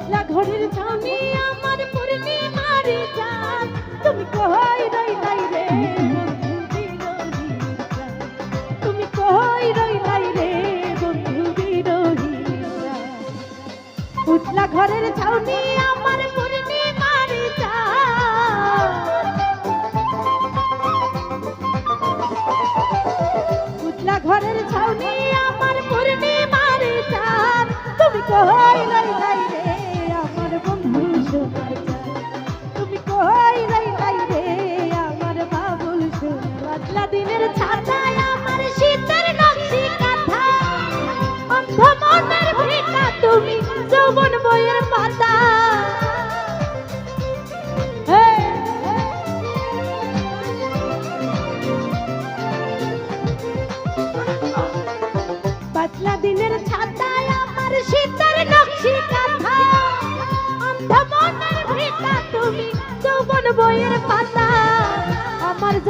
উজলা ঘরের স্বামী আমার পূর্ণিমারে যান তুমি কই রই নাই রে তুমি কই রই নাই রে বন্ধু বিরোহী উজলা ঘরের ছাউনি আমার পূর্ণিমারে যান উজলা ঘরের ছাউনি আমার পূর্ণিমারে যান তুমি কই রই নাই রে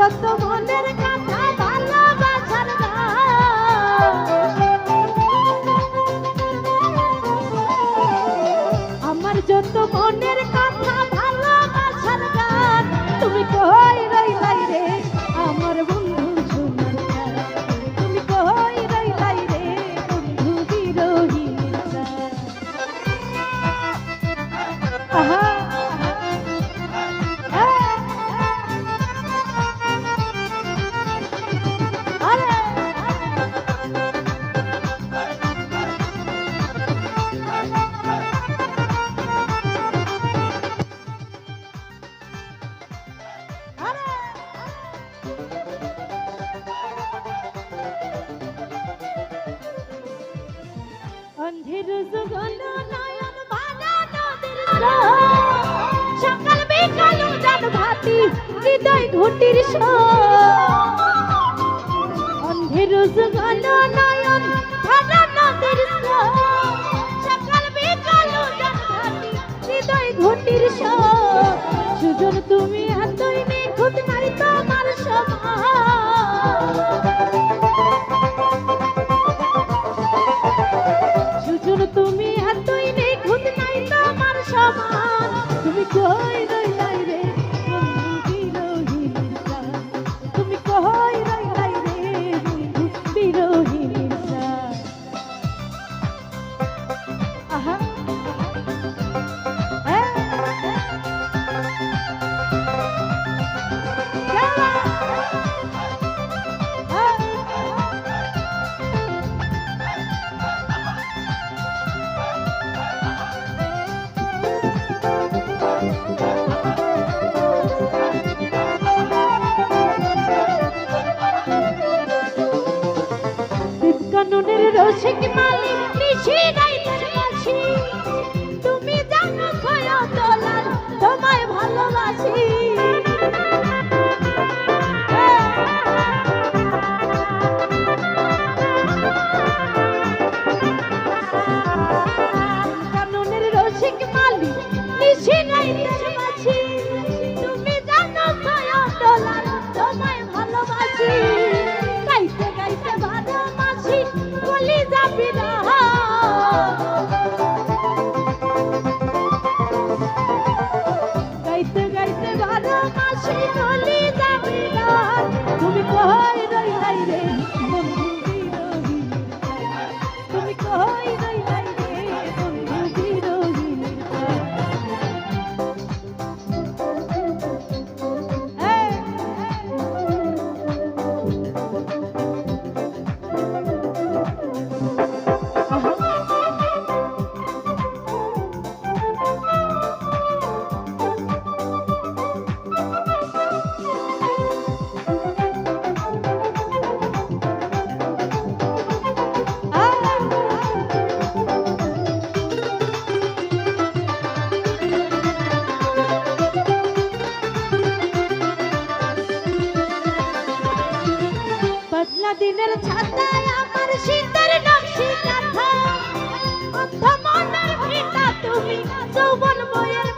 যত মন সকাল বিকাল উদান ভাতি হৃদয় ঘটির সব 对 আশিক মালিক নিশি গাইতের বাসি তুমি জানো খয়া তোলার তোমায় ভালোবাসি। vida, vida. ফুলের ছাতায় আমার শীতের নকশি কাঁথা অন্ধ মনের ভিটা তুমি যৌবন বয়ের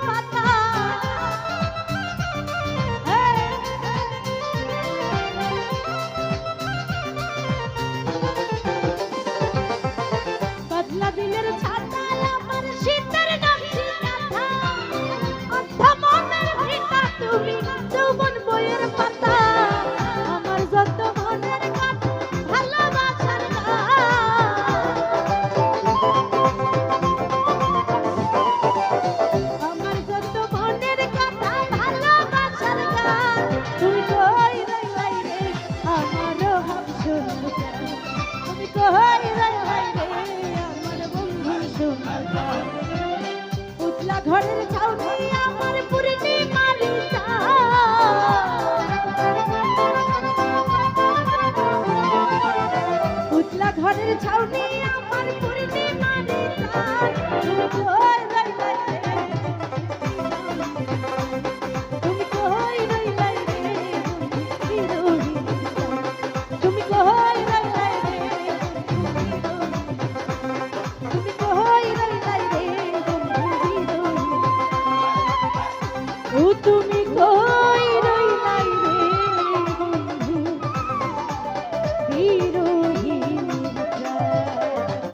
তুমি